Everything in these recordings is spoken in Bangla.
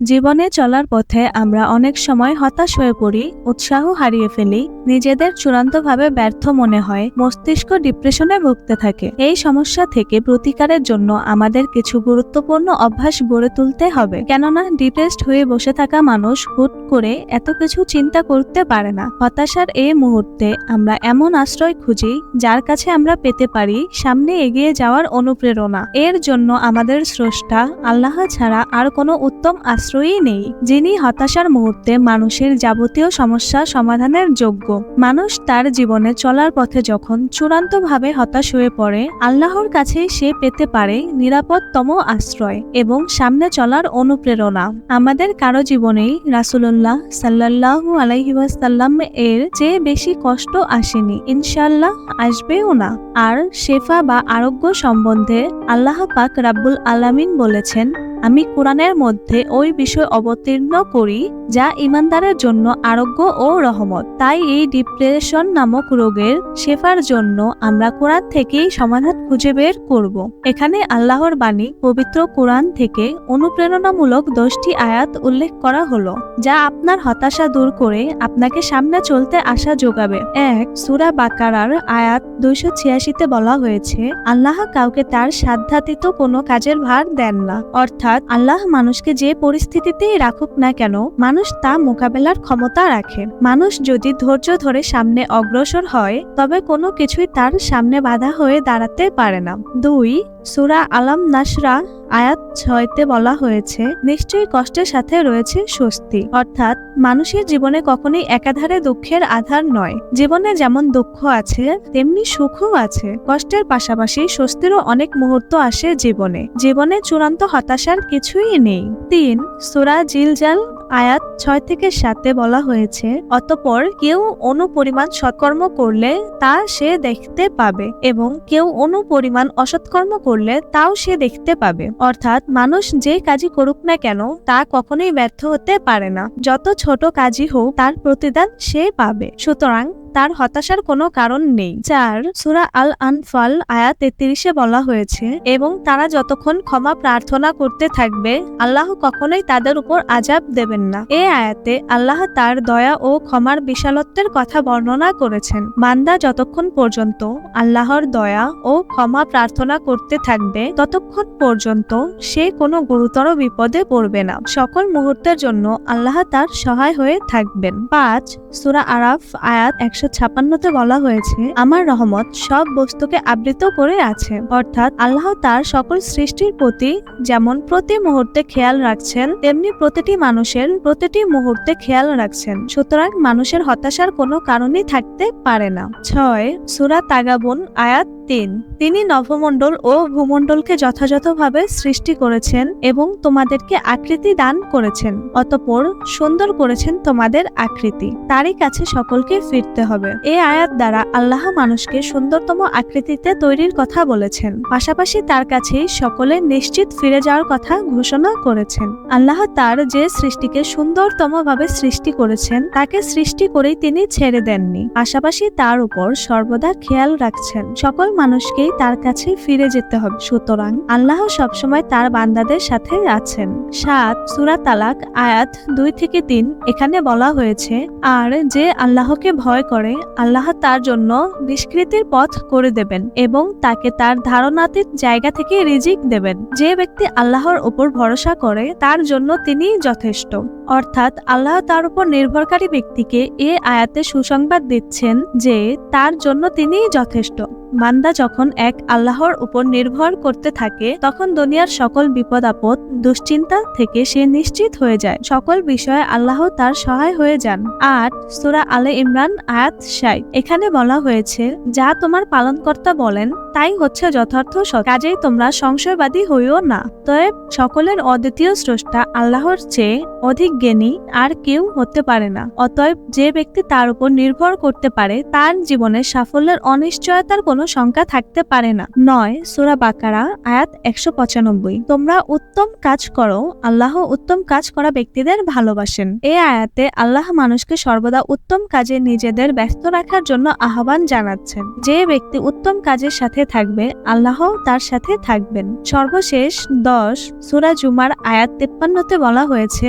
জীবনে চলার পথে আমরা অনেক সময় হতাশ হয়ে পড়ি, উৎসাহ হারিয়ে ফেলি, নিজেদের চূড়ান্তভাবে ব্যর্থ মনে হয়, মস্তিষ্ক ডিপ্রেশনে ভুগতে থাকে। এই সমস্যা থেকে প্রতিকারের জন্য আমাদের কিছু গুরুত্বপূর্ণ অভ্যাস গড়ে তুলতে হবে। কেননা, ডিপ্রেসড হয়ে বসে থাকা মানুষ হুট করে এত কিছু চিন্তা করতে পারে না। হতাশার এই মুহূর্তে আমরা এমন আশ্রয় খুঁজি, যার কাছে আমরা পেতে পারি সামনে এগিয়ে যাওয়ার অনুপ্রেরণা। এর জন্য আমাদের স্রষ্টা, আল্লাহ ছাড়া আর কোনো উত্তম আশ্রয়ই নেই, যিনি হতাশার মুহূর্তে মানুষের যাবতীয় সমস্যা সমাধানের যোগ্য। মানুষ তার জীবনে চলার পথে যখন চূড়ান্তভাবে হতাশ হয়ে পড়ে, আল্লাহর কাছে সে পেতে পারে নিরাপদতম আশ্রয় এবং সামনে চলার অনুপ্রেরণা। আমাদের কারও জীবনেই রাসুল্লাহ সাল্লাল্লাহু আলাইহি ওয়াসাল্লাম এর চেয়ে বেশি কষ্ট আসেনি ইনশাল্লাহ আসবেও না। আর শেফা বা আরোগ্য সম্বন্ধে আল্লাহ পাক রাব্বুল আলামিন বলেছেন আমি কোরআনের মধ্যে ওই বিষয় অবতীর্ণ করি, যা ইমানদারের জন্য আরোগ্য ও রহমত। তাই এই ডিপ্রেশন নামক রোগের শেফার জন্য আমরা কোরআন থেকেই সমাধান খুঁজে বের করব। এখানে আল্লাহর বাণী, পবিত্র কোরআন থেকে অনুপ্রেরণামূলক দশটি আয়াত উল্লেখ করা হলো, যা আপনার হতাশা দূর করে আপনাকে সামনে চলতে আশা যোগাবে। এক, সুরা বাকারার আয়াত দুইশো ছিয়াশিতে বলা হয়েছে, আল্লাহ কাউকে তার সাধ্যাতীত কোনো কাজের ভার দেন না। অর্থাৎ আল্লাহ মানুষকে যে পরিস্থিতিতেই রাখুক না কেন, মানুষ তা মোকাবেলার ক্ষমতা রাখে। মানুষ যদি ধৈর্য ধরে সামনে অগ্রসর হয়, তবে কোনো কিছুই তার সামনে বাধা হয়ে দাঁড়াতে পারে না। দুই সুরা আলাম নাসরা আয়াত ছয়তে বলা হয়েছে, নিশ্চয়ই কষ্টের সাথে রয়েছে স্বস্তি। অর্থাৎ, মানুষের জীবনে কখনোই একাধারে দুঃখের আধার নয়। জীবনে যেমন দুঃখ আছে, তেমনি সুখও আছে। কষ্টের পাশাপাশি স্বস্তিরও অনেক মুহূর্ত আসে জীবনে। জীবনে চূড়ান্ত হতাশার কিছুই নেই। তিন, সুরা জিলজাল আয়াত ছয় থেকে সাতে বলা হয়েছে, অতপর কেউ অনুপরিমাণ সৎকর্ম করলে তা সে দেখতে পাবে এবং কেউ অনুপরিমাণ অসৎকর্ম করলে তাও সে দেখতে পাবে। অর্থাৎ মানুষ যে কাজই করুক না কেন, তা কখনোই ব্যর্থ হতে পারে না। যত ছোট কাজই হোক, তার প্রতিদান সে পাবে। সুতরাং তার হতাশার কোনো কারণ নেই। চার, সুরা আল আনফাল আয়া তেত্রিশে বলা হয়েছে, এবং তারা যতক্ষণ ক্ষমা প্রার্থনা করতে থাকবে, আল্লাহ কখনোই তাদের উপর আজাব দেবেন না। এ আয়াতে আল্লাহ তার দয়া ও ক্ষমার বিশালত্বের কথা বর্ণনা করেছেন। বান্দা যতক্ষণ পর্যন্ত আল্লাহর দয়া ও ক্ষমা প্রার্থনা করতে থাকবে, ততক্ষণ পর্যন্ত সে কোনো গুরুতর বিপদে পড়বে না। সকল মুহূর্তের জন্য আল্লাহ তার সহায় হয়ে থাকবেন। পাঁচ, সুরা আরাফ আয়াত একশো ছাপান্নতে বলা হয়েছে, আমার রহমত সব বস্তুকে আবৃত করে আছে। অর্থাৎ আল্লাহ তার সকল সৃষ্টির প্রতি যেমন প্রতি মুহূর্তে খেয়াল রাখছেন, তেমনি প্রতিটি মানুষের প্রতিটি মুহূর্তে খেয়াল রাখছেন। সুতরাং মানুষের হতাশার কোনো কারণই থাকতে পারে না। ছয়, সুরা তাগাবুন, আয়াত তিন তিনি নভমণ্ডল ও ভূমণ্ডলকে যথাযথভাবে সৃষ্টি করেছেন এবং তোমাদেরকে আকৃতি দান করেছেন, অতপর সুন্দর করেছেন তোমাদের আকৃতি। তারই কাছে সকলকে ফিরতে হবে। এই আয়াত দ্বারা আল্লাহ মানুষকে সুন্দরতম আকৃতিতে তৈরির কথা বলেছেন। পাশাপাশি তার কাছেই সকলে নিশ্চিত ফিরে যাওয়ার কথা ঘোষণা করেছেন। আল্লাহ তার যে সৃষ্টিকে সুন্দরতম ভাবে সৃষ্টি করেছেন, তাকে সৃষ্টি করেই তিনি ছেড়ে দেননি। পাশাপাশি তার উপর সর্বদা খেয়াল রাখছেন। সকল মানুষকেই তার কাছে ফিরে যেতে হবে। সুতরাং আল্লাহ সবসময় তার বান্দাদের সাথে আছেন। সাত, সুরা তালাক, আয়াত দুই থেকে তিন, এখানে বলা হয়েছে, আর যে আল্লাহকে ভয় করে, আল্লাহ তার জন্য নিষ্কৃতির পথ করে দেবেন এবং তাকে তার ধারণাতীত জায়গা থেকে রিজিক দেবেন। যে ব্যক্তি আল্লাহর ওপর ভরসা করে, তার জন্য তিনি যথেষ্ট। অর্থাৎ আল্লাহ তার উপর নির্ভরকারী ব্যক্তিকে এ আয়াতে সুসংবাদ দিচ্ছেন যে তার জন্য তিনিই যথেষ্ট। বান্দা যখন এক আল্লাহর উপর নির্ভর করতে থাকে, তখন দুনিয়ার সকল বিপদ, আপদ, দুশ্চিন্তা থেকে সে নিশ্চিত হয়ে যায়। সকল বিষয়ে আল্লাহ তার সহায় হয়ে যান। আট, সুরা আলে ইমরান, আয়াত সাই এখানে বলা হয়েছে, যা তোমার পালনকর্তা বলেন, তাই হচ্ছে যথার্থ কাজেই তোমরা সংশয়বাদী হইও না। তয়েব সকলের অদ্বিতীয় স্রষ্টা আল্লাহর চেয়ে অধিক জ্ঞানী আর কেউ হতে পারে না। অতএব যে ব্যক্তি তার উপর নির্ভর করতে পারে, তার জীবনে সাফল্যের অনিশ্চয়তার কোনো কোনো সংখ্যা থাকতে পারে না। নয়, সুরা বাকারা, আয়াত একশো পঁচানব্বই। তোমরা উত্তম কাজ করো, আল্লাহ উত্তম কাজ করা ব্যক্তিদের ভালোবাসেন। এই আয়াতে আল্লাহ মানুষকে সর্বদা উত্তম কাজে নিজেদের ব্যস্ত রাখার জন্য আহ্বান জানাচ্ছেন। যে ব্যক্তি উত্তম কাজের সাথে থাকবে, আল্লাহ তার সাথে থাকবেন। সর্বশেষ দশ, সুরা জুমার আয়াত তেপ্পান্নতে বলা হয়েছে,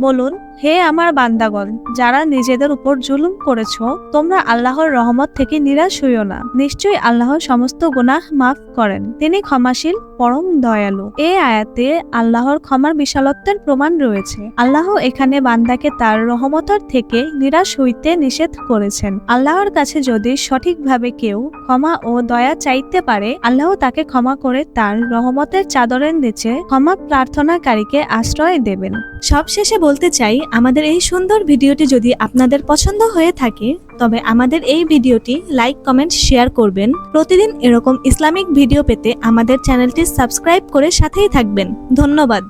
বলুন হে আমার বান্দাগণ, যারা নিজেদের উপর জুলুম করেছ, তোমরা আল্লাহর রহমত থেকে নিরাশ হইও না। নিশ্চয়ই আল্লাহ সমস্ত গুনাহ মাফ করেন। তিনি ক্ষমাশীল, পরম দয়ালু। এই আয়াতে আল্লাহর ক্ষমার বিশালত্বের প্রমাণ রয়েছে। আল্লাহ এখানে বান্দাকে তার রহমতর থেকে নিরাশ হইতে নিষেধ করেছেন। আল্লাহর কাছে যদি সঠিকভাবে কেউ ক্ষমা ও দয়া চাইতে পারে, আল্লাহ তাকে ক্ষমা করে তার রহমতের চাদরের নিচে ক্ষমা প্রার্থনাকারীকে আশ্রয় দেবেন। সবশেষে বলতে চাই আমাদের এই সুন্দর ভিডিওটি যদি আপনাদের পছন্দ হয়ে থাকে, তবে আমাদের এই ভিডিওটি লাইক, কমেন্ট, শেয়ার করবেন। প্রতিদিন এরকম ইসলামিক ভিডিও পেতে আমাদের চ্যানেলটি সাবস্ক্রাইব করে সাথেই থাকবেন। ধন্যবাদ।